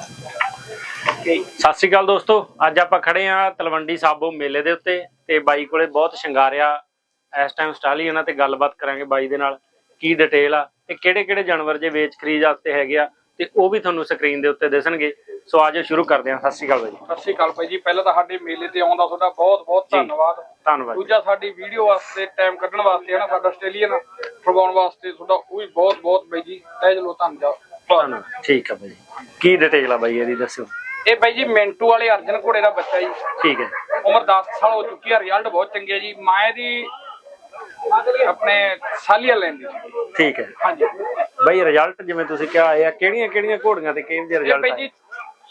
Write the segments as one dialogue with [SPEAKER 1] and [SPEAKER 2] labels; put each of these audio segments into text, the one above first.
[SPEAKER 1] ਸਤਿ ਸ਼੍ਰੀ ਅਕਾਲ ਦੋਸਤੋ। ਅੱਜ ਆਪਾਂ ਖੜੇ ਆ ਤਲਵੰਡੀ ਸਾਬੋ ਮੇਲੇ ਦੇ ਉੱਤੇ ਤੇ ਬਾਈ ਕੋਲੇ ਬਹੁਤ ਸ਼ਿੰਗਾਰਿਆ ਇਸ ਟਾਈਮ ਸਟਾਲੀ ਇਹਨਾਂ ਤੇ ਗੱਲਬਾਤ ਕਰਾਂਗੇ ਬਾਈ ਦੇ ਨਾਲ ਕੀ ਡਿਟੇਲ ਆ ਤੇ ਕਿਹੜੇ ਕਿਹੜੇ ਜਾਨਵਰ ਜੇ ਵੇਚ ਖਰੀਦ ਵਾਸਤੇ ਹੈਗੇ ਆ ਤੇ ਉਹ ਵੀ ਤੁਹਾਨੂੰ ਸਕਰੀਨ ਦੇ ਉੱਤੇ ਦਿਸਣਗੇ। ਸੋ ਆਜੋ ਸ਼ੁਰੂ ਕਰਦੇ ਹਾਂ। ਸਤਿ ਸ਼੍ਰੀ ਅਕਾਲ ਬਾਈ
[SPEAKER 2] ਸਤਿ ਸ਼੍ਰੀ ਅਕਾਲ ਭਾਈ ਜੀ। ਪਹਿਲਾਂ ਤਾਂ ਸਾਡੇ ਮੇਲੇ ਤੇ ਆਉਣ ਦਾ ਤੁਹਾਡਾ ਬਹੁਤ ਬਹੁਤ। ਧੰਨਵਾਦ।
[SPEAKER 1] ਧੰਨਵਾਦ।
[SPEAKER 2] ਦੂਜਾ ਸਾਡੀ ਵੀਡੀਓ ਵਾਸਤੇ ਟਾਈਮ ਕੱਢਣ ਵਾਸਤੇ ਹੈ ਨਾ ਸਾਡਾ ਆਸਟ੍ਰੇਲੀਅਨ ਫਰਵਾਉਣ ਵਾਸਤੇ ਤੁਹਾਡਾ ਉਹ ਵੀ ਬਹੁਤ ਬਹੁਤ ਬਾਈ ਜੀ। ਤਹਿ ਦਿਲੋਂ ਧੰਨਵਾਦ।
[SPEAKER 1] ਧੰਨਵਾਦ ਠੀਕ ਆ ਬਾਈ। ਕੀ ਡਿਟੇਲ ਆ ਬਾਈ ਇਹਦੀ ਦੱਸਿਓ।
[SPEAKER 2] ਇਹ ਬਾਈ ਜੀ ਮਿੰਟੂ ਵਾਲੇ ਅਰਜਨ ਘੋੜੇ ਦਾ ਬੱਚਾ ਜੀ।
[SPEAKER 1] ਠੀਕ ਹੈ।
[SPEAKER 2] ਉਮਰ 10 ਸਾਲ ਹੋ ਚੁੱਕੀ ਹੈ ਰਿਜ਼ਲਟ ਬਹੁਤ ਚੰਗੇ ਜੀ। ਮਾਏ ਦੀ ਆਪਣੇ ਸਾਲੀਆ ਲੈਂਦੀ
[SPEAKER 1] ਠੀਕ ਹੈ।
[SPEAKER 2] ਹਾਂਜੀ।
[SPEAKER 1] ਬਾਈ ਰਿਜ਼ਲਟ ਜਿਵੇਂ ਤੁਸੀਂ ਕਿਹਾ ਆਏ ਆ ਕਿਹੜੀਆਂ ਕਿਹੜੀਆਂ ਘੋੜੀਆਂ ਤੇ ਕਿਹਦੇ
[SPEAKER 2] ਇਹ
[SPEAKER 1] ਰਿਜ਼ਲਟ
[SPEAKER 2] ਬਾਈ
[SPEAKER 1] ਆਏ
[SPEAKER 2] ਜੀ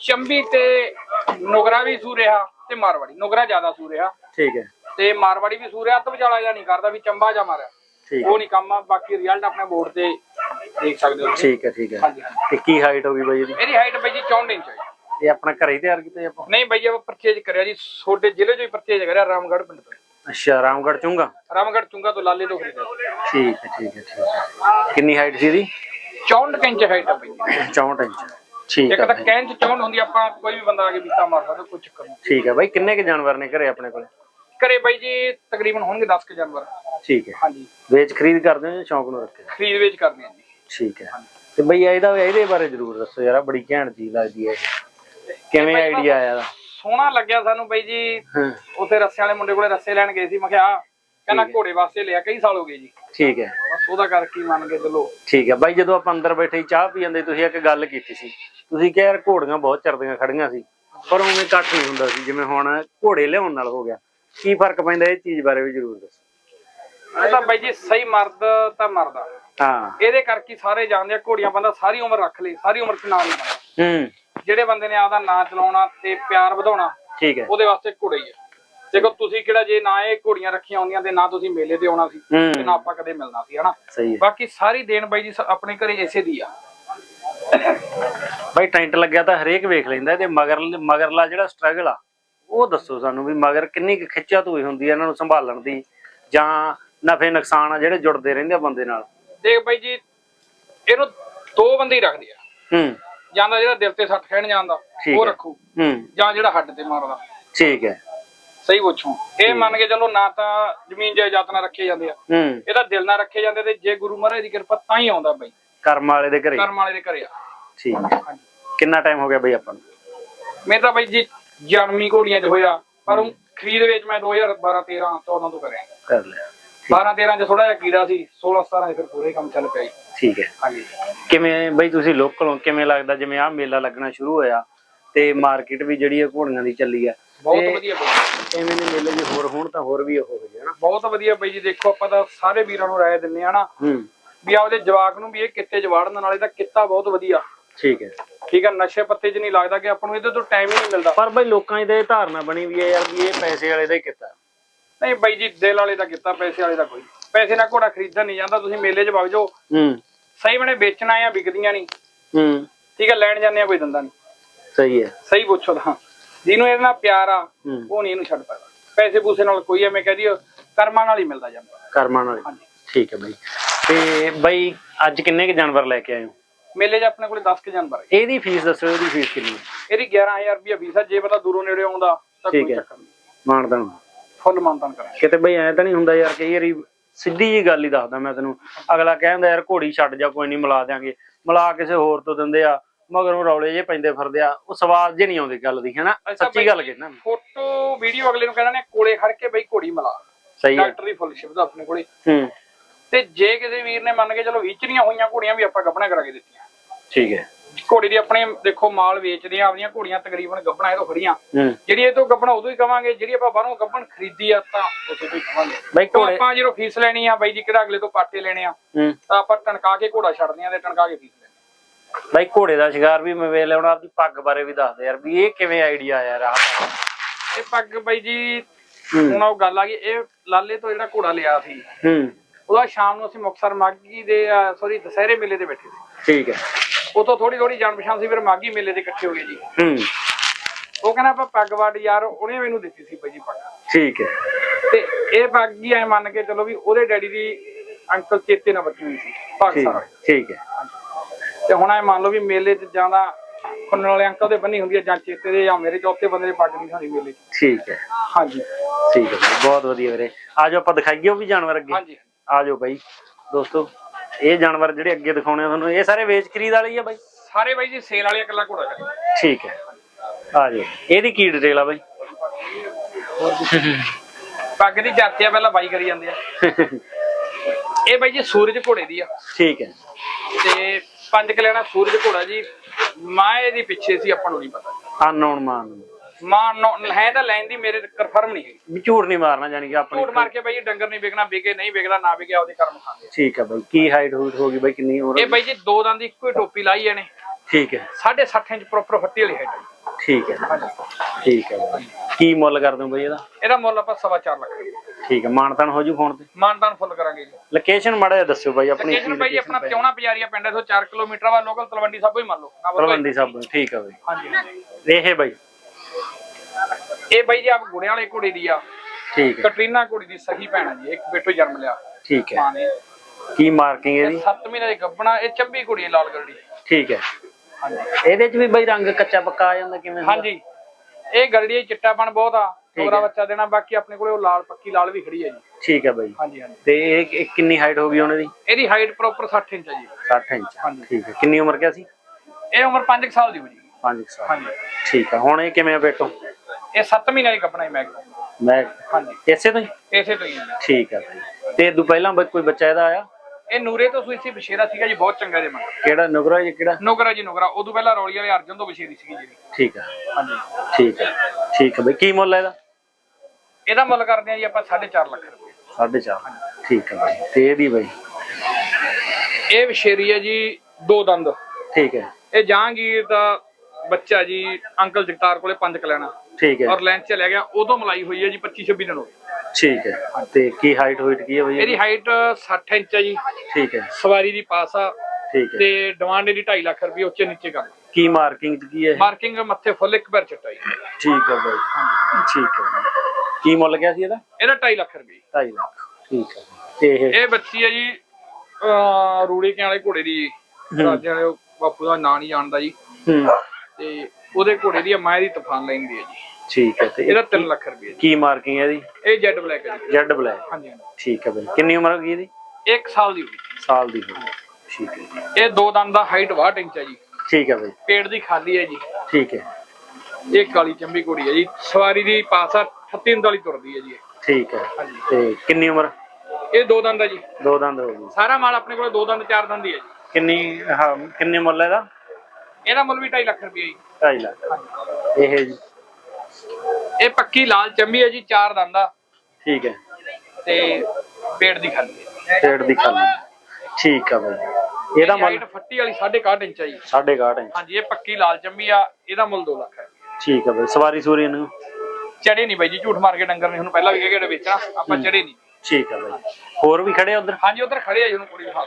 [SPEAKER 2] ਚੰਬੀ ਤੇ ਨੁਗਰਾ ਵੀ ਸੂ ਰਿਹਾ ਤੇ ਮਾਰਵਾੜੀ। ਨੁਗਰਾ ਜ਼ਿਆਦਾ ਸੂ ਰਿਹਾ।
[SPEAKER 1] ਠੀਕ ਹੈ।
[SPEAKER 2] ਤੇ ਮਾਰਵਾੜੀ ਵੀ ਸੂ ਰਿਹਾ ਅੱਧ ਵਿਚਾਲਾ ਜਾਂ ਨਹੀਂ ਕਰਦਾ ਵੀ ਚੰਬਾ ਜਾਂ ਮਾਰਿਆ।
[SPEAKER 1] ਠੀਕ
[SPEAKER 2] ਉਹ
[SPEAKER 1] ਹੈ।
[SPEAKER 2] ਨਹੀਂ ਕੰਮ ਆ ਬਾਕੀ ਰਿਜ਼ਲਟ ਆਪਣੇ ਬੋਰਡ ਤੇ ਦੇਖ ਸਕਦੇ ਹੋ ਤੁਸੀਂ।
[SPEAKER 1] ਠੀਕ ਹੈ ਠੀਕ ਹੈ।
[SPEAKER 2] ਹਾਂਜੀ
[SPEAKER 1] ਤੇ ਕੀ ਹਾਈਟ ਹੋਗੀ ਬਾਈ ਇਹਦੀ?
[SPEAKER 2] ਇਹਦੀ ਹਾਈਟ ਬਾਈ ਜੀ 64 ਇੰਚ ਹੈ ਜੀ।
[SPEAKER 1] ਇਹ ਆਪਣਾ ਘਰੇ ਹੀ ਤਿਆਰ ਕੀਤਾ ਜੀ ਆਪਾਂ?
[SPEAKER 2] ਨਹੀਂ ਬਾਈ ਜੀ ਆਪਾਂ ਪਰਚੇਜ ਕਰਿਆ ਜੀ ਛੋਟੇ ਜ਼ਿਲ੍ਹੇ ਚੋਂ ਹੀ ਪਰਚੇਜ ਕਰਿਆ ਰਾਮਗੜ੍ਹ ਪਿੰਡ ਤੋਂ।
[SPEAKER 1] ਅੱਛਾ ਰਾਮਗੜ੍ਹ ਚੁੰਗਾ?
[SPEAKER 2] ਰਾਮਗੜ੍ਹ ਚੁੰਗਾ ਤੋਂ ਲਾਲੇ ਤੋਂ ਖਰੀਦਿਆ
[SPEAKER 1] ਠੀਕ ਹੈ ਠੀਕ ਹੈ ਠੀਕ ਹੈ। ਕਿੰਨੀ ਹਾਈਟ ਸੀ ਇਹਦੀ?
[SPEAKER 2] 64 ਇੰਚ ਹਾਈਟ ਆ ਬਾਈ ਜੀ।
[SPEAKER 1] 64 ਇੰਚ। ਠੀਕ
[SPEAKER 2] ਇੱਕ
[SPEAKER 1] ਹੈ
[SPEAKER 2] ਤਾਂ
[SPEAKER 1] ਬਾਈ।
[SPEAKER 2] ਚ 64 ਹੁੰਦੀ ਆ, ਆਪਾਂ ਕੋਈ ਵੀ ਬੰਦਾ ਆ ਕੇ ਬੀਤਾ ਮਾਰ ਸਕਦਾ ਕੋਈ ਚੱਕਰ ਨਹੀਂ।
[SPEAKER 1] ਠੀਕ ਹੈ ਬਾਈ ਕਿੰਨੇ ਕੇ ਜਾਨਵਰ ਨੇ ਘਰੇ ਆਪਣੇ ਕੋਲ?
[SPEAKER 2] ਘਰੇ ਬਾਈ ਜੀ ਤਕਰੀਬਨ ਹੋਣਗੇ 10 ਕੇ ਜਾਨਵਰ।
[SPEAKER 1] ਠੀਕ ਹੈ।
[SPEAKER 2] ਹਾਂਜੀ।
[SPEAKER 1] ਵੇਚ ਖਰੀਦ ਕਰਦੇ ਹੋ ਜਾਂ ਸ਼ੌਂਕ ਨੂੰ ਰੱਖੇ
[SPEAKER 2] ਖਰੀਦ ਵੇਚ ਕਰਨੀ ਆ ਜੀ।
[SPEAKER 1] ਠੀਕ ਹੈ। ਤੇ ਬਈ ਇਹਦਾ ਇਹਦੇ ਬਾਰੇ ਜ਼ਰੂਰ ਦੱਸੋ ਯਾਰ ਬੜੀ ਘੈਂਟ ਚੀਜ਼ ਲੱਗਦੀ ਹੈ ਇਹ। ਕਿਵੇਂ ਆਈਡੀਆ ਆਇਆ ਦਾ
[SPEAKER 2] ਸੋਹਣਾ ਲੱਗਿਆ ਸਾਨੂੰ ਬਾਈ ਜੀ।
[SPEAKER 1] ਹਾਂ।
[SPEAKER 2] ਉੱਥੇ ਰੱਸਿਆਂ ਵਾਲੇ ਮੁੰਡੇ ਕੋਲੇ ਰੱਸੇ ਲੈਣ ਗਏ ਸੀ ਮੈਂ ਕਿਹਾ ਆਹ, ਕਹਿੰਦਾ
[SPEAKER 1] ਠੀਕ ਹੈ।
[SPEAKER 2] ਘੋੜੇ ਵਾਸਤੇ ਲਿਆ ਕਈ ਸਾਲ ਹੋ ਗਏ ਜੀ।
[SPEAKER 1] ਠੀਕ ਹੈ।
[SPEAKER 2] ਬਸ ਉਹਦਾ ਕਰਕੇ ਹੀ ਮੰਨ ਕੇ ਚਲੋ।
[SPEAKER 1] ਠੀਕ ਹੈ। ਬਾਈ ਜਦੋਂ ਆਪਾਂ ਅੰਦਰ ਬੈਠੇ ਸੀ, ਚਾਹ ਪੀ ਜਾਂਦੇ ਤੁਸੀਂ ਇੱਕ ਗੱਲ ਕੀਤੀ ਸੀ। ਤੁਸੀਂ ਕਿਹਾ ਯਾਰ ਘੋੜੀਆਂ ਬਹੁਤ ਚਰਦੀਆਂ ਖੜੀਆਂ ਸੀ ਪਰ ਉਵੇਂ ਇਕੱਠ ਨਹੀਂ ਹੁੰਦਾ ਸੀ ਜਿਵੇਂ ਹੁਣ ਘੋੜੇ ਲਿਆਉਣ ਨਾਲ ਹੋ ਗਿਆ। ਕੀ ਫ਼ਰਕ ਪੈਂਦਾ ਇਹ ਚੀਜ਼ ਬਾਰੇ ਵੀ ਜ਼ਰੂਰ ਦੱਸੋ।
[SPEAKER 2] ਇਹ ਤਾਂ ਬਾਈ ਜੀ ਸਹੀ ਮਰਦ ਤਾਂ ਮਰਦਾ
[SPEAKER 1] ਹਾਂ।
[SPEAKER 2] ਇਹਦੇ ਕਰਕੇ ਸਾਰੇ ਜਾਣਦੇ ਆ ਘੋੜੀਆਂ ਬੰਦਾ ਸਾਰੀ ਉਮਰ ਰੱਖ ਲਈ ਸਾਰੀ ਉਮਰ ਚ ਨਾਂ ਨਹੀਂ ਬਣਦਾ।
[SPEAKER 1] ਹੂੰ।
[SPEAKER 2] ਜਿਹੜੇ ਬੰਦੇ ਨੇ ਆਪਦਾ ਨਾਂ ਚਲਾਉਣਾ ਤੇ ਪਿਆਰ ਵਧਾਉਣਾ
[SPEAKER 1] ਠੀਕ ਹੈ।
[SPEAKER 2] ਉਹਦੇ ਵਾਸਤੇ ਘੋੜੇ ਹੀ ਆ। ਦੇਖੋ ਤੁਸੀਂ ਕਿਹੜਾ ਜੇ ਨਾ ਇਹ ਘੋੜੀਆਂ ਰੱਖੀਆਂ ਹੁੰਦੀਆਂ ਤੇ ਨਾ ਤੁਸੀਂ ਮੇਲੇ ਤੇ ਆਉਣਾ ਸੀ। ਤੇ ਨਾ ਆਪਾਂ ਕਦੇ ਮਿਲਣਾ ਸੀ ਹਨਾ?
[SPEAKER 1] ਸਹੀ ਹੈ।
[SPEAKER 2] ਬਾਕੀ ਸਾਰੀ ਦੇਣ ਬਾਈ ਜੀ ਆਪਣੇ ਘਰੇ ਇਸੇ ਦੀ ਆ।
[SPEAKER 1] ਬਾਈ ਟੈਂਟ ਲੱਗਿਆ ਤਾਂ ਹਰੇਕ ਵੇਖ ਲੈਂਦਾ ਇਹਦੇ ਮਗਰ ਮਗਰਲਾ ਜਿਹੜਾ ਸਟਰਗਲ ਆ ਉਹ ਦੱਸੋ ਸਾਨੂੰ ਵੀ ਮਗਰ ਕਿੰਨੀ ਕੁ ਖਿੱਚਾ ਤੋਈ ਹੁੰਦੀ ਹੈ ਇਹਨਾਂ ਨੂੰ ਸੰਭਾਲਣ ਦੀ ਜਾਂ ਨਫੇ ਨੁਕਸਾਨ ਆ ਜਿਹੜੇ ਜੁੜਦੇ ਰਹਿੰਦੇ ਆ ਬੰਦੇ ਨਾਲ।
[SPEAKER 2] ਦੇਖ ਬਾਈ ਜੀ ਇਹਨੂੰ ਦੋ ਬੰਦੇ ਹੀ ਰੱਖਦੇ ਆ।
[SPEAKER 1] ਹੂੰ।
[SPEAKER 2] ਜਾਂਦਾ ਜਿਹੜਾ ਦਿਲ ਤੇ ਸੱਟ ਖੈਣ ਜਾਂਦਾ
[SPEAKER 1] ਠੀਕ
[SPEAKER 2] ਉਹ
[SPEAKER 1] ਹੈ।
[SPEAKER 2] ਰੱਖੂ।
[SPEAKER 1] ਹੂੰ।
[SPEAKER 2] ਜਾਂ ਜਿਹੜਾ ਹੱਡ ਤੇ ਮਾਰਦਾ।
[SPEAKER 1] ਠੀਕ ਹੈ।
[SPEAKER 2] ਸਹੀ ਪੁੱਛੋ। ਇਹ ਮੰਨ ਕੇ ਚਲੋ ਨਾ ਤਾਂ ਜ਼ਮੀਨ ਜਾਇਦਾਦ ਨਾਲ ਰੱਖੇ ਜਾਂਦੇ ਆ।
[SPEAKER 1] ਹੂੰ।
[SPEAKER 2] ਇਹਦਾ ਦਿਲ ਨਾਲ ਰੱਖੇ ਜਾਂਦੇ ਤੇ ਜੇ ਗੁਰੂ ਮਹਾਰਾਜ ਦੀ ਕਿਰਪਾ ਤਾਂ ਹੀ ਆਉਂਦਾ ਬਾਈ।
[SPEAKER 1] ਕਰਮ ਵਾਲੇ ਦੇ ਘਰੇ।
[SPEAKER 2] ਕਰਮ ਵਾਲੇ ਦੇ ਘਰੇ ਆ।
[SPEAKER 1] ਠੀਕ ਹੈ।
[SPEAKER 2] ਹਾਂਜੀ।
[SPEAKER 1] ਕਿੰਨਾ ਟਾਈਮ ਹੋ ਗਿਆ ਬਈ ਆਪਾਂ ਨੂੰ?
[SPEAKER 2] ਮੈਂ ਤਾਂ ਬਾਈ ਜੀ ਜਨਮੀ ਘੋੜੀਆਂ 'ਚ ਹੋਇਆ। ਪਰ ਉਹ ਖਰੀਦ ਵਿੱਚ ਮੈਂ 2012 13 14 ਤੋਂ ਕਰਿਆ।
[SPEAKER 1] ਕਰ ਲਿਆ।
[SPEAKER 2] 12 13 'ਚ ਥੋੜਾ ਜਿਹਾ ਕੀੜਾ ਸੀ 16 17 'ਚ ਫਿਰ ਪੂਰੇ ਕੰਮ ਚੱਲ ਪਿਆ ਜੀ।
[SPEAKER 1] ਠੀਕ ਹੈ।
[SPEAKER 2] ਹਾਂਜੀ।
[SPEAKER 1] ਕਿਵੇਂ ਬਈ ਤੁਸੀਂ ਲੋਕਲ ਹੋ ਕਿਵੇਂ ਲੱਗਦਾ ਜਿਵੇਂ ਆਹ ਮੇਲਾ ਲੱਗਣਾ ਸ਼ੁਰੂ ਹੋਇਆ ਤੇ ਮਾਰਕੀਟ ਵੀ ਜਿਹੜੀ ਹੈ ਘੋੜੀਆਂ ਦੀ ਚੱਲੀ ਆ?
[SPEAKER 2] ਬਹੁਤ ਵਧੀਆ ਬਾਈ।
[SPEAKER 1] ਐਵੇਂ ਦੇ ਮੇਲੇ ਜੇ ਹੋਰ ਹੋਣ ਤਾਂ ਹੋਰ ਵੀ ਉਹ ਹੋ ਜਾਏ ਨਾ
[SPEAKER 2] ਬਹੁਤ ਵਧੀਆ ਬਾਈ ਜੀ ਦੇਖੋ ਆਪਾਂ ਤਾਂ ਸਾਰੇ ਵੀਰਾਂ ਨੂੰ ਰਾਏ ਦਿੰਨੇ ਆ ਨਾ
[SPEAKER 1] ਹੂੰ।
[SPEAKER 2] ਵੀ ਆਪਦੇ ਜਵਾਕ ਨੂੰ ਵੀ ਇਹ ਕਿੱਤੇ 'ਚ ਵਾੜਨ ਨਾਲੇ ਤਾਂ ਕਿੱਤਾ ਬਹੁਤ ਵਧੀਆ।
[SPEAKER 1] ਠੀਕ ਹੈ।
[SPEAKER 2] ਠੀਕ ਆ ਨਸ਼ੇ ਪੱਤੇ 'ਚ ਨਹੀਂ ਲੱਗਦਾ ਕਿ ਆਪਾਂ ਨੂੰ ਇਹਦੇ ਤੋਂ ਟਾਈਮ ਹੀ ਨਹੀਂ ਮਿਲਦਾ।
[SPEAKER 1] ਪਰ ਬਈ ਲੋਕਾਂ ਦੀ ਇਹ ਧਾਰਨਾ ਬਣੀ ਵੀ ਹੈ ਯਾਰ ਵੀ ਇਹ ਪੈਸੇ ਵਾਲੇ ਦਾ ਹੀ ਕੀਤਾ।
[SPEAKER 2] ਨਹੀਂ ਬਾਈ ਜੀ ਦਿਲ ਵਾਲੇ ਦਾ ਕੀਤਾ ਪੈਸੇ ਵਾਲੇ ਦਾ ਕੋਈ। ਪੈਸੇ ਨਾਲ ਘੋੜਾ ਖਰੀਦਣ ਨਹੀਂ ਜਾਂਦਾ ਤੁਸੀਂ ਮੇਲੇ 'ਚ ਵਗ ਜਾਓ।
[SPEAKER 1] ਹੂੰ।
[SPEAKER 2] ਸਹੀ ਬਣੇ ਵੇਚਣਾ ਆ ਵਿਕਦੀਆਂ ਨਹੀਂ।
[SPEAKER 1] ਹੂੰ।
[SPEAKER 2] ਠੀਕ ਆ ਲੈਣ ਜਾਂਦੇ ਆ ਕੋਈ ਦਿੰਦਾ ਨਹੀਂ।
[SPEAKER 1] ਸਹੀ ਹੈ।
[SPEAKER 2] ਸਹੀ ਪੁੱਛੋ ਤਾਂ। ਜਿਹਨੂੰ ਇਹਦੇ ਨਾਲ ਪਿਆਰ ਆ
[SPEAKER 1] ਹੂੰ।
[SPEAKER 2] ਉਹ ਨਹੀਂ ਇਹਨੂੰ ਛੱਡ ਪਾਦਾ ਪੈਸੇ ਪੂਸੇ ਨਾਲ ਕੋਈ ਐਵੇਂ ਕਹਿ ਦਿਓ ਕਰਮਾਂ ਨਾਲ ਹੀ ਮਿਲਦਾ ਜਾਂਦਾ।
[SPEAKER 1] ਕਰਮਾਂ ਨਾਲ
[SPEAKER 2] ਹਾਂਜੀ।
[SPEAKER 1] ਠੀਕ ਹੈ ਬਈ। ਤੇ ਬਈ ਅੱਜ ਕਿੰਨੇ ਕੁ ਜਾਨਵਰ ਲੈ ਕੇ ਆਏ ਹੋ?
[SPEAKER 2] ਮੇਲੇ 'ਚ ਆਪਣੇ ਕੋਲੇ 10 ਕੇ ਜਾਨਵਰ ਹੈ
[SPEAKER 1] ਇਹਦੀ ਫੀਸ ਦੱਸੋ ਇਹਦੀ ਫੀਸ ਕਿੰਨੀ ਹੈ?
[SPEAKER 2] ਇਹਦੀ 11000 ਰੁਪਏ ਫੀਸ ਆ ਜੇ ਬੰਦਾ ਦੂਰੋਂ ਨੇੜੇ ਆਉਂਦਾ ਤਾਂ ਕੋਈ
[SPEAKER 1] ਹੈ।
[SPEAKER 2] ਚੱਕਰ ਨਹੀਂ।
[SPEAKER 1] ਮਾਨਦਾਨ
[SPEAKER 2] ਫੁੱਲ ਮਾਨਤਾਨ ਕਰਾਂਗੇ।
[SPEAKER 1] ਕਿਤੇ ਬਈ ਐ ਤਾਂ ਨਹੀਂ ਹੁੰਦਾ ਯਾਰ ਕਈ ਵਾਰੀ ਸਿੱਧੀ ਜੀ ਗੱਲ ਹੀ ਦੱਸਦਾ ਮੈਂ ਤੈਨੂੰ। ਅਗਲਾ ਕਹਿੰਦਾ ਯਾਰ ਘੋੜੀ ਛੱਡ ਜਾ ਕੋਈ ਨਹੀਂ ਮਿਲਾ ਦਿਆਂਗੇ। ਮਿਲਾ ਕਿਸੇ ਹੋਰ ਤੋਂ ਦਿੰਦੇ ਆ ਮਗਰ ਉਹ ਰੌਲੇ ਜੇ ਪੈਂਦੇ ਫਿਰਦੇ ਆ ਉਹ ਸਵਾਦ ਜੇ ਨਹੀਂ ਆਉਂਦੀ ਗੱਲ ਦੀ ਹੈਨਾ? ਸੱਚੀ ਗੱਲ ਕਹਿਣਾ
[SPEAKER 2] ਫੋਟੋ ਵੀਡੀਓ ਅਗਲੇ ਨੂੰ ਕਹਿੰਦਾ ਨੇ ਕੋਲੇ ਖੜ ਕੇ ਬਈ ਘੋੜੀ ਮਿਲਾ।
[SPEAKER 1] ਸਹੀ ਹੈ
[SPEAKER 2] ਡਾਕਟਰ ਦੀ ਫੁੱਲ ਸ਼ਿਪ ਦਾ ਆਪਣੇ ਕੋਲੇ।
[SPEAKER 1] ਹੂੰ।
[SPEAKER 2] ਤੇ ਜੇ ਕਿਸੇ ਵੀਰ ਨੇ ਮੰਨ ਕੇ ਚਲੋ ਵਿਚਰੀਆਂ ਹੋਈਆਂ ਘੋੜੀਆਂ ਵੀ ਆਪਾਂ ਗੱਭਣਾ ਕਰਾ ਕੇ ਦਿੱਤੀਆਂ।
[SPEAKER 1] ਠੀਕ ਹੈ।
[SPEAKER 2] ਘੋੜੀ ਦੀ ਆਪਣੇ ਦੇਖੋ ਮਾਲ ਵੇਚਦੇ ਆ ਆਪਣੀਆਂ ਘੋੜੀਆਂ ਤਕਰੀਬਨ ਗੱਭਣਾ ਇਹ ਤੋਂ ਖੜੀਆਂ ਜਿਹੜੀ ਇਹ ਤੋਂ ਗੱਭਣਾ ਉਦੋਂ ਹੀ ਕਵਾਂਗੇ ਜਿਹੜੀ ਆਪਾਂ ਬਾਹਰੋਂ ਗੱਭਣ ਖਰੀਦੀ ਆ ਤਾਂ ਉਸੇ ਤੋਂ ਹੀ ਕਵਾਂਗੇ।
[SPEAKER 1] ਬਈ ਘੋੜੇ
[SPEAKER 2] ਆਪਾਂ ਜਦੋਂ ਫੀਸ ਲੈਣੀ ਆ ਬਾਈ ਜੀ ਕਿਹੜਾ ਅਗਲੇ ਤੋਂ ਪਾਟੇ ਲੈਣੇ ਆ ਤਾਂ ਆਪਾਂ ਟਣਕਾ ਕੇ ਘੋੜਾ ਛੱਡਦੇ ਆ ਤੇ ਟਣਕਾ ਕੇ ਫੀਸ ਲੈਂਦੇ
[SPEAKER 1] ਬਈ ਘੋੜੇ ਦਾ ਸ਼ਿਕਾਰ ਵੀ ਮੈਂ ਵੇਖ ਲਿਆ ਆਪਦੀ ਪੱਗ ਬਾਰੇ ਵੀ ਦੱਸਦੇ ਯਾਰ ਵੀ ਇਹ ਕਿਵੇਂ ਆਈਡੀਆ ਆਇਆ ਰਾਹ
[SPEAKER 2] ਆ। ਇਹ ਪੱਗ ਬਾਈ ਜੀ ਹੁਣ ਉਹ ਗੱਲ ਆ ਗਈ ਇਹ ਲਾਲੇ ਤੋਂ ਜਿਹੜਾ ਘੋੜਾ ਲਿਆ ਸੀ
[SPEAKER 1] ਹੂੰ।
[SPEAKER 2] ਉਹਦਾ ਸ਼ਾਮ ਨੂੰ ਅਸੀਂ ਮੁਕਤਸਰ ਮਾਗੀ ਦੇ ਸੌਰੀ ਦਸਹਿਰੇ ਮੇਲੇ ਤੇ ਬੈਠੇ ਸੀ।
[SPEAKER 1] ਠੀਕ ਹੈ।
[SPEAKER 2] ਉਤੋਂ ਥੋੜੀ ਥੋੜੀ ਜਾਣ ਪਛਾਣ ਸੀ ਫਿਰ ਮਾਗੀ ਮੇਲੇ ਤੇ ਇਕੱਠੇ ਹੋ ਗਏ ਜੀ।
[SPEAKER 1] ਹੂੰ।
[SPEAKER 2] ਉਹ ਕਹਿੰਦਾ ਆਪਾਂ ਪੱਗ ਵੱਡ ਯਾਰ ਉਹਨੇ ਮੈਨੂੰ ਦਿੱਤੀ ਸੀ ਬਾਈ ਜੀ ਪੱਗ।
[SPEAKER 1] ਠੀਕ ਹੈ।
[SPEAKER 2] ਤੇ ਇਹ ਪੱਗ ਹੀ ਐ ਮੰਨ ਕੇ ਚਲੋ ਵੀ ਉਹਦੇ ਡੈਡੀ ਦੀ ਅੰਕਲ ਚੇਤੇ ਨਾਲ ਬੱਚੀ ਹੋਈ ਸੀ ਪਾਕਿਸਤਾਨ।
[SPEAKER 1] ਠੀਕ ਹੈ।
[SPEAKER 2] ਤੇ ਹੁਣ ਐ ਮੰਨ ਲਓ ਵੀ ਮੇਲੇ 'ਚ ਜਾਂਦਾ ਖੁੰਨਣ ਵਾਲੇ ਅੰਕਲ ਦੇ ਬੰਨੀ ਹੁੰਦੀ ਹੈ ਜਾਂ ਚੇਤੇ ਦੇ ਜਾਂ ਮੇਰੇ ਚੌਥੇ ਬੰਦੇ ਦੇ ਪੱਗ ਨਹੀਂ ਸਾਡੀ ਮੇਲੇ 'ਚ।
[SPEAKER 1] ਠੀਕ ਹੈ।
[SPEAKER 2] ਹਾਂਜੀ।
[SPEAKER 1] ਠੀਕ ਹੈ ਬਹੁਤ ਵਧੀਆ ਵੀਰੇ। ਆਜੋ ਆਪਾਂ ਦਿਖਾਈਏ ਉਹ ਵੀ ਜਾਨਵਰ ਅੱਗੇ।
[SPEAKER 2] ਹਾਂਜੀ।
[SPEAKER 1] ਆਜੋ ਬਾਈ ਦੋਸਤੋ। ਇਹ ਜਾਨਵਰ ਜਿਹੜੇ ਅੱਗੇ ਦਿਖਾਉਣੇ ਆ ਤੁਹਾਨੂੰ ਇਹ ਸਾਰੇ ਵੇਚ ਖਰੀਦ ਵਾਲੇ ਹੀ ਆ ਬਾਈ?
[SPEAKER 2] ਸਾਰੇ ਬਾਈ ਜੀ ਸੇਲ ਵਾਲੇ ਇਕੱਲਾ ਘੋੜਾ
[SPEAKER 1] ਠੀਕ ਹੈ। ਆਜੋ ਇਹਦੀ ਕੀ ਡਿਟੇਲ ਆ ਬਾਈ?
[SPEAKER 2] ਪੱਗ ਦੀ ਜਾਤੀ ਆ ਪਹਿਲਾਂ ਬਾਈ ਕਰੀ ਜਾਂਦੇ ਆ। ਇਹ ਬਾਈ ਜੀ ਸੂਰਜ ਘੋੜੇ ਦੀ ਆ।
[SPEAKER 1] ਠੀਕ ਹੈ।
[SPEAKER 2] ਤੇ ਪੰਜ ਕਲਿਆਣਾ ਸੂਰਜ ਘੋੜਾ ਜੀ ਮਾਂ ਇਹਦੀ ਪਿੱਛੇ ਸੀ ਆਪਾਂ ਨੂੰ ਨਹੀਂ ਪਤਾ।
[SPEAKER 1] ਅਨਨੋਨ ਮਾਨ
[SPEAKER 2] ਮਾਂ ਨੌ- ਹੈ ਤਾਂ ਲੈਣ ਦੀ ਮੇਰੇ ਕਨਫਰਮ ਨਹੀਂ ਹੈਗੀ
[SPEAKER 1] ਵੀ ਝੂਠ ਨਹੀਂ ਮਾਰਨਾ ਜਾਨੀ ਕਿ ਆਪਣੀ
[SPEAKER 2] ਝੂਠ ਮਾਰ ਕੇ ਬਾਈ ਡੰਗਰ ਨਹੀਂ ਵਿਕਣਾ ਵਿਕੇ ਨਹੀਂ ਵਿਕਦਾ ਨਾ ਵਿਕੇ ਆਪਦੇ ਕਰਮ ਖਾਂਦੇ
[SPEAKER 1] ਠੀਕ ਹੈ ਬਾਈ ਕੀ ਹਾਈਟ ਹੂਟ ਹੋ ਗਈ ਬਾਈ ਕਿੰਨੀ ਉਮਰ
[SPEAKER 2] ਇਹ ਬਾਈ ਜੀ ਦੋ ਦੰਦ ਦੀ ਇੱਕੋ ਹੀ ਟੋਪੀ ਲਾਈ ਇਹਨੇ।
[SPEAKER 1] ਠੀਕ ਹੈ।
[SPEAKER 2] 60 ਇੰਚ ਪ੍ਰੋਪਰ ਫੱਟੀ ਵਾਲੀ ਹੈਡ
[SPEAKER 1] ਠੀਕ ਹੈ। ਠੀਕ ਹੈ ਬਾਈ। ਕੀ ਮੁੱਲ ਕਰਦੇ ਹੋ ਬਾਈ ਇਹਦਾ?
[SPEAKER 2] ਇਹਦਾ ਮੁੱਲ ਆਪਾਂ ਸਵਾ ਚਾਰ ਲੱਖ ਰੁਪਏ।
[SPEAKER 1] ਠੀਕ ਹੈ ਮਾਨਤਾਨ ਹੋ ਜੂ ਫੋਨ ਤੇ?
[SPEAKER 2] ਮਾਨਦਾਨ ਫੁੱਲ ਕਰਾਂਗੇ ਜੀ।
[SPEAKER 1] ਲੋਕੇਸ਼ਨ ਮਾੜਾ ਜਿਹਾ ਦੱਸਿਓ ਬਾਈ ਆਪਣੀ
[SPEAKER 2] ਲੋਕੇਸ਼ਨ ਬਾਈ ਆਪਣਾ ਪਿਉਣਾ ਪਜਾਰੀਆ ਪਿੰਡ ਤੋਂ 4 ਕਿਲੋਮੀਟਰ ਵਾ ਲੋਕਲ ਤਲਵੰਡੀ ਸਾਬੋ ਹੀ ਮੰਨ ਲਓ।
[SPEAKER 1] ਤਲਵੰਡੀ ਸਾਹਿਬ ਠੀਕ ਹੈ ਬਾਈ।
[SPEAKER 2] ਹਾਂਜੀ।
[SPEAKER 1] ਇਹ ਬਾਈ
[SPEAKER 2] ਇਹ ਬਾਈ ਜੀ ਆਪ ਗੁੜਿਆਂ ਵਾਲੇ ਕੁੜੀ ਦੀ ਆ।
[SPEAKER 1] ਠੀਕ ਹੈ।
[SPEAKER 2] ਕਟਰੀਨਾ ਕੁੜੀ ਦੀ ਸਹੀ ਭੈਣ ਹੈ ਜੀ ਇੱਕ ਬੇਟੋ ਜਨਮ ਲਿਆ।
[SPEAKER 1] ਠੀਕ ਹੈ।
[SPEAKER 2] ਮਾਂ ਨੇ।
[SPEAKER 1] ਕੀ ਮਾਰਕਿੰਗ ਇਹਦੀ
[SPEAKER 2] 7 ਮਹੀਨੇ ਦੀ ਗੱਭਣਾ ਇਹ ਚੰਬੀ ਕੁੜੀ ਹੈ ਲਾਲ ਗਲੜੀ
[SPEAKER 1] ਠੀਕ ਹੈ।
[SPEAKER 2] ਹਾਂਜੀ।
[SPEAKER 1] ਇਹਦੇ ਚ ਵੀ ਬਾਈ ਰੰਗ ਕੱਚਾ ਪੱਕਾ ਆ ਜਾਂਦਾ ਕਿਵੇਂ?
[SPEAKER 2] ਹਾਂਜੀ। ਇਹ ਗਲੜੀ ਚਿੱਟਾਪਣ ਬਹੁਤ ਆ
[SPEAKER 1] ਹੈ।
[SPEAKER 2] ਬੱਚਾ ਦੇਣਾ ਬਾਕੀ ਆਪਣੇ ਕੋਲੇ ਉਹ ਲਾਲ ਪੱਕੀ ਲਾਲ ਵੀ ਖੜੀ ਹੈ ਜੀ।
[SPEAKER 1] ਠੀਕ ਹੈ ਬਾਈ।
[SPEAKER 2] ਹਾਂਜੀ ਹਾਂਜੀ।
[SPEAKER 1] ਤੇ ਇਹ ਕਿੰਨੀ ਹਾਈਟ ਹੋ ਗਈ ਉਹਨਾਂ ਦੀ
[SPEAKER 2] ਇਹਦੀ ਹਾਈਟ ਪ੍ਰੋਪਰ 60 ਇੰਚ ਹੈ ਜੀ।
[SPEAKER 1] 60 ਇੰਚ। ਠੀਕ ਹੈ। ਕਿੰਨੀ ਉਮਰ ਕਿਆ ਸੀ?
[SPEAKER 2] ਇਹ ਉਮਰ 5 ਸਾਲ ਦੀ ਹੋ ਜੀ।
[SPEAKER 1] 5 ਸਾਲ।
[SPEAKER 2] ਹਾਂਜੀ।
[SPEAKER 1] ਠੀਕ ਹੈ ਹੁਣ ਇਹ ਕਿਵੇਂ ਆ ਬੇਟੋ?
[SPEAKER 2] ਇਹ 7 ਮਹੀਨੇ ਦੀ ਗੱਭਣਾ ਹੀ ਮੈਂ ਕਿਹਾ।
[SPEAKER 1] ਮੈਂ
[SPEAKER 2] ਹਾਂਜੀ।
[SPEAKER 1] ਇਸੇ ਤੋਂ ਹੀ?
[SPEAKER 2] ਇਸੇ ਤੋਂ ਹੀ ਹੈ। ਜੀ।
[SPEAKER 1] ਠੀਕ ਹੈ ਬਾਈ ਤੇ ਇਦੋਂ ਪਹਿਲਾਂ ਬਾਈ ਕੋਈ ਬੱਚਾ ਇਹਦਾ ਆਇਆ?
[SPEAKER 2] ਇਹ ਨੂਰੇ ਤੋਂ ਸੂਈ ਸੀ ਬਸ਼ੇਰਾ ਸੀਗਾ ਜੀ ਬਹੁਤ ਚੰਗਾ ਜੇ ਮਨ
[SPEAKER 1] ਕਿਹੜਾ ਨੁਗਰਾ ਜਾਂ ਕਿਹੜਾ?
[SPEAKER 2] ਨੁਗਰਾ ਜੀ ਨੁਗਰਾ। ਉਦੋਂ ਪਹਿਲਾਂ ਰੌਲੀ ਵਾਲੇ ਅਰਜਨ ਤੋਂ ਬਸ਼ੇਰੀ ਸੀਗੀ ਜੀ।
[SPEAKER 1] ਠੀਕ ਹੈ।
[SPEAKER 2] ਹਾਂਜੀ।
[SPEAKER 1] ਠੀਕ ਹੈ। ਠੀਕ ਹੈ ਬਾਈ ਕੀ ਮੁੱਲ ਹੈ ਇਹਦਾ?
[SPEAKER 2] ਇਹਦਾ ਮੁੱਲ ਕਰਦੇ ਆ ਜੀ ਆਪਾਂ 4.5 ਲੱਖ ਰੁਪਏ।
[SPEAKER 1] 4.5 ਠੀਕ ਹੈ ਬਾਈ। ਤੇ ਇਹਦੀ ਬਾਈ?
[SPEAKER 2] ਇਹ ਬਸ਼ੇਰੀ ਹੈ ਜੀ ਦੋ ਦੰਦ।
[SPEAKER 1] ਠੀਕ ਹੈ।
[SPEAKER 2] ਇਹ ਜਹਾਂਗੀਰ ਦਾ ਬੱਚਾ ਜੀ ਅੰਕਲ ਜਗਤਾਰ ਕੋਲੇ ਪੰਜ ਕਲਿਆਣਾ
[SPEAKER 1] ਠੀਕ ਹੈ।
[SPEAKER 2] ਔਰ ਲੈਂਚ ਚ ਲੈ ਗਿਆ ਉਦੋਂ ਮਲਾਈ ਹੋਈ ਹੈ ਜੀ 25 26 ਦਿਨ ਹੋ ਗਏ
[SPEAKER 1] ਠੀਕ ਹੈ। ਤੇ ਕੀ ਹਾਈਟ ਹੋਈਟ ਕੀ ਹੈ ਬਾਈ?
[SPEAKER 2] ਇਹਦੀ ਹਾਈਟ 60 ਇੰਚ ਹੈ ਜੀ।
[SPEAKER 1] ਠੀਕ ਹੈ।
[SPEAKER 2] ਸਵਾਰੀ ਦੀ ਪਾਸ ਆ।
[SPEAKER 1] ਠੀਕ ਹੈ।
[SPEAKER 2] ਤੇ ਡਿਮਾਂਡ ਇਹਦੀ 2.5 ਲੱਖ ਰੁਪਏ ਉੱਚੇ ਨੀਚੇ ਕਰ
[SPEAKER 1] ਕੀ ਮਾਰਕਿੰਗ ਕੀ ਹੈ?
[SPEAKER 2] ਮਾਰਕਿੰਗ ਮੱਥੇ ਫੁੱਲ ਇੱਕ ਪੈਰ ਚਿੱਟਾ ਜੀ।
[SPEAKER 1] ਠੀਕ ਹੈ ਬਾਈ। ਠੀਕ ਹੈ। ਕੀ ਮੁੱਲ ਗਿਆ ਸੀ ਇਹਦਾ?
[SPEAKER 2] ਇਹਦਾ 2.5 ਲੱਖ ਰੁਪਏ।
[SPEAKER 1] 2.5 ਲੱਖ। ਠੀਕ ਹੈ। ਤੇ ਇਹ?
[SPEAKER 2] ਇਹ ਬੱਚੀ ਹੈ ਜੀ ਅਹ ਰੂੜੀ ਕੇ ਵਾਲੇ ਘੋੜੇ ਦੀ ਰਾਜੇ ਵਾਲੇ ਬਾਪੂ ਦਾ ਨਾਂ ਨਹੀਂ ਜਾਣਦਾ ਜੀ।
[SPEAKER 1] ਹੂੰ।
[SPEAKER 2] ਤੇ ਉਹਦੇ ਘੋੜੇ ਦੀ ਮਾਇਆ ਦੀ ਤੂਫਾਨ ਲੈਂਦੀ ਹੈ ਜੀ।
[SPEAKER 1] ਠੀਕ ਹੈ ਤੇ
[SPEAKER 2] ਇਹਦਾ 3 ਲੱਖ ਰੁਪਏ
[SPEAKER 1] ਕੀ ਮਾਰਕਿੰਗ ਹੈ ਇਹਦੀ?
[SPEAKER 2] ਇਹ ਜੈਡ ਬਲੈਕ ਹੈ ਜੀ।
[SPEAKER 1] Z black.
[SPEAKER 2] ਹਾਂਜੀ
[SPEAKER 1] ਠੀਕ ਹੈ ਬਾਈ। ਕਿੰਨੀ ਉਮਰ ਹੋ ਗਈ ਇਹਦੀ?
[SPEAKER 2] 1 ਸਾਲ ਦੀ
[SPEAKER 1] ਸਾਲ ਦੀ ਹੋ ਠੀਕ ਹੈ। ਜੀ।
[SPEAKER 2] ਇਹ ਦੋ ਦੰਦ ਦਾ ਹਾਈਟ 62 ਇੰਚ ਹੈ ਜੀ।
[SPEAKER 1] ਠੀਕ ਹੈ ਬਾਈ।
[SPEAKER 2] ਪੇਟ ਦੀ ਖਾਲੀ ਹੈ ਜੀ।
[SPEAKER 1] ਠੀਕ ਹੈ।
[SPEAKER 2] ਇਹ ਕਾਲੀ ਚੰਬੀ ਘੋੜੀ ਹੈ ਜੀ। ਸਵਾਰੀ ਦੀ ਪਾਸਾ 38 39 ਤੁਰਦੀ ਹੈ ਜੀ।
[SPEAKER 1] ਠੀਕ ਹੈ। ਤੇ ਕਿੰਨੀ ਉਮਰ?
[SPEAKER 2] ਇਹ ਦੋ ਦੰਦ ਹੈ ਜੀ।
[SPEAKER 1] ਦੋ ਦੰਦ ਹੋ ਗਈ।
[SPEAKER 2] ਸਾਰਾ ਮਾਲ ਆਪਣੇ ਕੋਲ ਦੋ ਦੰਦ ਚਾਰ ਦੰਦ ਹੀ ਹੈ ਜੀ।
[SPEAKER 1] ਕਿੰਨੀ ਹਾਂ ਕਿੰਨੇ ਮੁੱਲ ਹੈ ਇਹਦਾ?
[SPEAKER 2] ਇਹਦਾ ਮੁੱਲ ਵੀ 2.5 ਲੱਖ ਰੁਪਏ ਜੀ।
[SPEAKER 1] 2.5 ਲੱਖ। ਇਹ ਜੀ।
[SPEAKER 2] ਇਹ ਪੱਕੀ ਲਾਲ ਚੰਬੀ ਹੈ ਜੀ ਚਾਰ ਦੰਦ ਆ।
[SPEAKER 1] ਠੀਕ ਹੈ।
[SPEAKER 2] ਤੇ ਪੇਟ ਦੀ ਖਾਲੀ ਹੈ।
[SPEAKER 1] ਪੇੜ ਦੀ ਖਾਲੀ। ਠੀਕ ਹੈ ਬਾਈ। ਇਹਦਾ ਮੁੱਲ
[SPEAKER 2] ਫੱਟੀ ਵਾਲੀ 6.5 ਇੰਚ ਹੈ ਜੀ।
[SPEAKER 1] 6.5 ਇੰਚ।
[SPEAKER 2] ਹਾਂਜੀ ਇਹ ਪੱਕੀ ਲਾਲ ਚੰਬੀ ਆ। ਇਹਦਾ ਮੁੱਲ 2 ਲੱਖ ਹੈ।
[SPEAKER 1] ਠੀਕ ਹੈ ਬਾਈ। ਸਵਾਰੀ ਸੂਰੀ ਨੂੰ
[SPEAKER 2] ਚੜੇ ਨਹੀਂ ਬਾਈ ਜੀ। ਝੂਠ ਮਾਰ ਕੇ ਡੰਗਰ ਨੇ ਹੁਣ ਪਹਿਲਾਂ ਵੀ ਕਿਹੜੇ ਵੇਚਣਾ। ਆਪਾਂ ਚੜੇ ਨਹੀਂ।
[SPEAKER 1] ਠੀਕ ਹੈ ਬਾਈ। ਹੋਰ ਵੀ ਖੜੇ ਉਧਰ?
[SPEAKER 2] ਹਾਂਜੀ ਉਧਰ ਖੜੇ ਆ ਜੀ ਉਹਨੂੰ ਕੁੜੀ ਦਿਖਾ।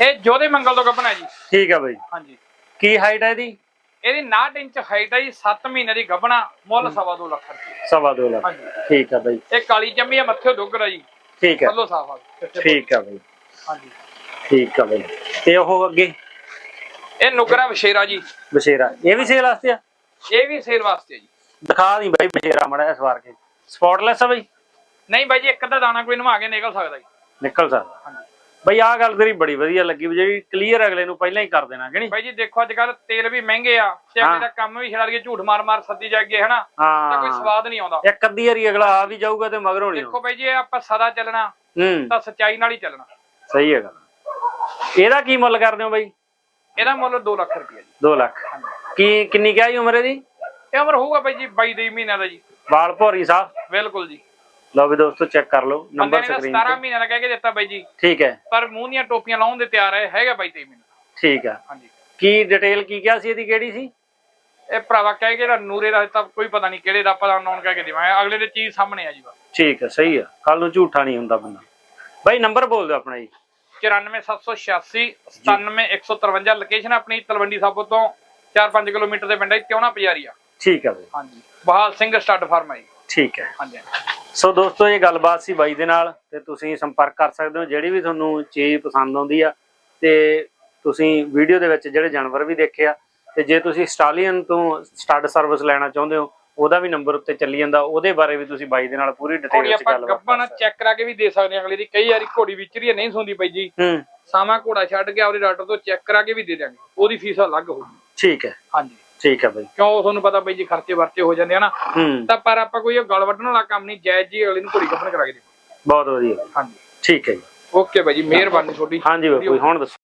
[SPEAKER 2] ਇਹ ਜੋਦੇ ਮੰਗਲ ਤੋਂ ਗੱਭਣਾ ਜੀ।
[SPEAKER 1] ਠੀਕ ਹੈ ਬਾਈ।
[SPEAKER 2] ਹਾਂਜੀ।
[SPEAKER 1] ਕੀ ਹਾਈਟ ਹੈ ਇਹਦੀ?
[SPEAKER 2] ਇਹਦੀ 69 ਇੰਚ ਹਾਈਟ ਹੈ ਜੀ 7 ਮਹੀਨੇ ਦੀ ਗੱਭਣਾ ਮੁੱਲ ਸਵਾ ਦੋ ਲੱਖ ਰੁਪਏ।
[SPEAKER 1] ਸਵਾ ਦੋ ਲੱਖ।
[SPEAKER 2] ਹਾਂਜੀ।
[SPEAKER 1] ਠੀਕ ਹੈ ਬਾਈ।
[SPEAKER 2] ਇਹ ਕਾਲੀ ਚੰਬੀ ਆ ਮੱਥੇ ਡੁੱਗਰ ਆ ਜੀ
[SPEAKER 1] ਠੀਕ ਹੈ
[SPEAKER 2] ਪੱਲੋ ਸਾਫ਼ ਆ।
[SPEAKER 1] ਠੀਕ ਹੈ ਬਾਈ।
[SPEAKER 2] ਹਾਂਜੀ।
[SPEAKER 1] ਠੀਕ ਹੈ ਬਾਈ। ਤੇ ਉਹ ਅੱਗੇ?
[SPEAKER 2] ਇਹ ਨੁਕਰਾ ਵਿਸ਼ੇਰਾ ਜੀ।
[SPEAKER 1] ਬਸ਼ੇਰਾ ਇਹ ਵੀ ਸੇਲ ਵਾਸਤੇ ਆ?
[SPEAKER 2] ਇਹ ਵੀ ਸੇਲ ਵਾਸਤੇ ਆ ਜੀ।
[SPEAKER 1] ਦਿਖਾ ਦੀ ਬਾਈ ਬਸ਼ੇਰਾ ਮੜਾ ਜਿਹਾ ਸਵਾਰ ਕੇ। ਸਪੌਟਲੈਸ ਆ ਬਾਈ?
[SPEAKER 2] ਨਹੀਂ ਬਾਈ ਜੀ ਇੱਕ ਅੱਧਾ ਦਾਣਾ ਕੋਈ ਨਵਾ ਕੇ ਨਿਕਲ ਸਕਦਾ ਜੀ।
[SPEAKER 1] ਨਿਕਲ ਸਕਦਾ।
[SPEAKER 2] ਹਾਂਜੀ।
[SPEAKER 1] ਬਈ ਆਹ ਗੱਲ ਤੇਰੀ ਬੜੀ ਵਧੀਆ ਲੱਗੀ ਵੀ ਜਿਹੜੀ ਕਲੀਅਰ ਅਗਲੇ ਨੂੰ ਪਹਿਲਾਂ ਹੀ ਕਰ ਦੇਣਾ ਕਿ ਨਹੀਂ?
[SPEAKER 2] ਬਾਈ ਜੀ ਦੇਖੋ ਅੱਜ ਕੱਲ ਤੇਲ ਵੀ ਮਹਿੰਗੇ ਆ ਤੇ ਅਗਲੇ। ਦਾ ਕੰਮ ਵੀ ਛੜਾ ਕੇ ਝੂਠ ਮਾਰ ਮਾਰ ਸੱਦੀ ਜਾਗੇ ਹਨਾ? ਤਾਂ ਕੋਈ ਸਵਾਦ ਨਹੀਂ ਆਉਂਦਾ।
[SPEAKER 1] ਇੱਕ ਅੱਧੀ ਵਾਰੀ ਅਗਲਾ ਆ ਵੀ ਜਾਊਗਾ ਤੇ ਮਗਰੋਂ ਨਹੀਂ
[SPEAKER 2] ਦੇਖੋ ਬਾਈ ਜੀ ਆਪਾਂ ਸਦਾ ਚੱਲਣਾ ਤਾਂ ਸੱਚਾਈ ਨਾਲ ਹੀ ਚੱਲਣਾ।
[SPEAKER 1] ਸਹੀ ਹੈ ਗੱਲ। ਇਹਦਾ ਕੀ ਮੁੱਲ ਕਰਦੇ ਹੋ ਬਾਈ?
[SPEAKER 2] ਇਹਦਾ ਮੁੱਲ 2 ਲੱਖ ਰੁਪਏ ਜੀ।
[SPEAKER 1] 2 ਲੱਖ। ਕੀ ਕਿੰਨੀ ਕਿਹਾ ਜੀ ਉਮਰ ਇਹਦੀ
[SPEAKER 2] ਇਹ ਉਮਰ ਹੋਊਗਾ ਬਾਈ ਜੀ 22 ਦੇ ਮਹੀਨਿਆਂ ਦਾ ਜੀ।
[SPEAKER 1] ਵਾਲ ਭੋਰੀ ਸਾਹਿਬ।
[SPEAKER 2] ਬਿਲਕੁਲ ਜੀ।
[SPEAKER 1] ਲਓ ਵੀ ਦੋਸਤੋ ਚੈੱਕ ਕਰ ਲਓ ਨੰਬਰ
[SPEAKER 2] ਨੇ ਤਾਂ
[SPEAKER 1] ਸਕਰੀਨ
[SPEAKER 2] 17
[SPEAKER 1] ਤੇ।
[SPEAKER 2] ਮਹੀਨਿਆਂ ਦਾ ਕਹਿ ਕੇ ਦਿੱਤਾ ਬਾਈ ਜੀ।
[SPEAKER 1] ਠੀਕ ਹੈ।
[SPEAKER 2] ਪਰ ਮੂੰਹ ਦੀਆਂ ਟੋਪੀਆਂ ਲਾਉਣ ਦੇ ਤਿਆਰ ਹੈ ਹੈਗਾ ਬਾਈ 23 ਮਹੀਨੇ
[SPEAKER 1] ਠੀਕ ਹੈ
[SPEAKER 2] ਹਾਂਜੀ।
[SPEAKER 1] ਕੀ ਡਿਟੇਲ ਕੀ ਕਿਹਾ ਸੀ ਇਹਦੀ ਕਿਹੜੀ ਸੀ?
[SPEAKER 2] ਇਹ ਭਰਾਵਾ ਕਹਿ ਕੇ ਜਿਹੜਾ ਨੂਰੇ ਦਾ ਤਾਂ ਕੋਈ ਪਤਾ ਨਹੀਂ ਕਿਹੜੇ ਦਾ ਪਤਾ ਨੌਨ ਕਹਿ ਕੇ ਦੇਵਾਂ। ਅਗਲੇ ਦੇ ਚੀਜ਼ ਸਾਹਮਣੇ ਆ ਜੀ ਬਸ।
[SPEAKER 1] ਠੀਕ ਹੈ ਸਹੀ ਹੈ ਕੱਲ ਨੂੰ ਝੂਠਾ ਨਹੀਂ ਹੁੰਦਾ ਬੰਦਾ। ਬਾਈ ਨੰਬਰ ਬੋਲ ਦਿਓ ਆਪਣਾ ਜੀ।
[SPEAKER 2] 94786 97153 ਲੋਕੇਸ਼ਨ ਆਪਣੀ ਤਲਵੰਡੀ ਸਾਬੋ ਤੋਂ 4-5 ਕਿਲੋਮੀਟਰ ਦੇ ਪਿੰਡ ਹੈ ਤਿਉਣਾ ਪਜਾਰੀਆ
[SPEAKER 1] ਠੀਕ ਹੈ ਬਾਈ।
[SPEAKER 2] ਹਾਂਜੀ। ਬਹਾਲ ਸਿੰਘ ਸਟੱਡ ਫਾਰਮ ਹੈ
[SPEAKER 1] ਠੀਕ ਹੈ।
[SPEAKER 2] ਹਾਂਜੀ।
[SPEAKER 1] ਸੋ ਦੋਸਤੋ ਇਹ ਗੱਲਬਾਤ ਸੀ ਬਾਈ ਦੇ ਨਾਲ ਤੇ ਤੁਸੀਂ ਸੰਪਰਕ ਕਰ ਸਕਦੇ ਹੋ। ਜਿਹੜੀ ਵੀ ਤੁਹਾਨੂੰ ਚੀਜ਼ ਪਸੰਦ ਆਉਂਦੀ ਆ ਤੇ ਤੁਸੀਂ ਵੀਡੀਓ ਦੇ ਵਿੱਚ ਜਿਹੜੇ ਜਾਨਵਰ ਵੀ ਦੇਖੇ ਆ ਤੇ ਜੇ ਤੁਸੀਂ ਸਟਾਲੀਅਨ ਤੋਂ ਸਟੱਡ ਸਰਵਿਸ ਲੈਣਾ ਚਾਹੁੰਦੇ ਹੋ ਉਹਦਾ ਵੀ ਨੰਬਰ ਉੱਤੇ ਚੱਲੀ ਜਾਂਦਾ। ਉਹਦੇ ਬਾਰੇ ਵੀ ਤੁਸੀਂ ਬਾਈ ਦੇ ਨਾਲ ਪੂਰੀ ਡਿਟੇਲ ਚ
[SPEAKER 2] ਆਪਾਂ
[SPEAKER 1] ਗੱਲਬਾਤ
[SPEAKER 2] ਗੱਬਣ
[SPEAKER 1] ਕਰ ਸਕਦੇ
[SPEAKER 2] ਚੈੱਕ ਕਰਾ ਕੇ ਵੀ ਦੇ ਸਕਦੇ ਹਾਂ ਅਗਲੇ ਦੀ। ਕਈ ਵਾਰੀ ਘੋੜੀ ਵਿਚਰੀ ਨਹੀਂ ਸੁਣਦੀ ਪਈ ਜੀ। ਸਾਵਾਂ ਘੋੜਾ ਛੱਡ ਕੇ ਆਪਦੇ ਡਾਕਟਰ ਤੋਂ ਚੈੱਕ ਕਰਾ ਕੇ ਵੀ ਦੇ ਦਿਆਂਗੇ। ਉਹਦੀ ਫੀਸ ਅਲੱਗ ਹੋਊਗੀ।
[SPEAKER 1] ਠੀਕ ਹੈ।
[SPEAKER 2] ਹਾਂਜੀ।
[SPEAKER 1] ਠੀਕ ਹੈ ਬਾਈ।
[SPEAKER 2] ਕਿਉਂ ਤੁਹਾਨੂੰ ਪਤਾ ਬਈ ਜੀ ਖਰਚੇ ਵਰਚੇ ਹੋ ਜਾਂਦੇ ਆ ਨਾ। ਤਾਂ ਪਰ ਆਪਾਂ ਕੋਈ ਗਲ ਵੱਢਣ ਵਾਲਾ ਕੰਮ ਨਹੀਂ ਜਾਇਜ਼ ਜੀ ਅਗਲੇ ਨੂੰ ਘੋੜੀ ਗੱਬਣ ਕਰਾ ਕੇ ਦੇ।
[SPEAKER 1] ਬਹੁਤ ਵਧੀਆ।
[SPEAKER 2] ਹਾਂਜੀ।
[SPEAKER 1] ਠੀਕ ਹੈ ਜੀ।
[SPEAKER 2] ਓਕੇ ਬਾਈ ਜੀ ਮਿਹਰਬਾਨੀ ਤੁਹਾਡੀ।
[SPEAKER 1] ਹਾਂਜੀ ਬਾਈ ਹੁਣ ਦੱਸੋ।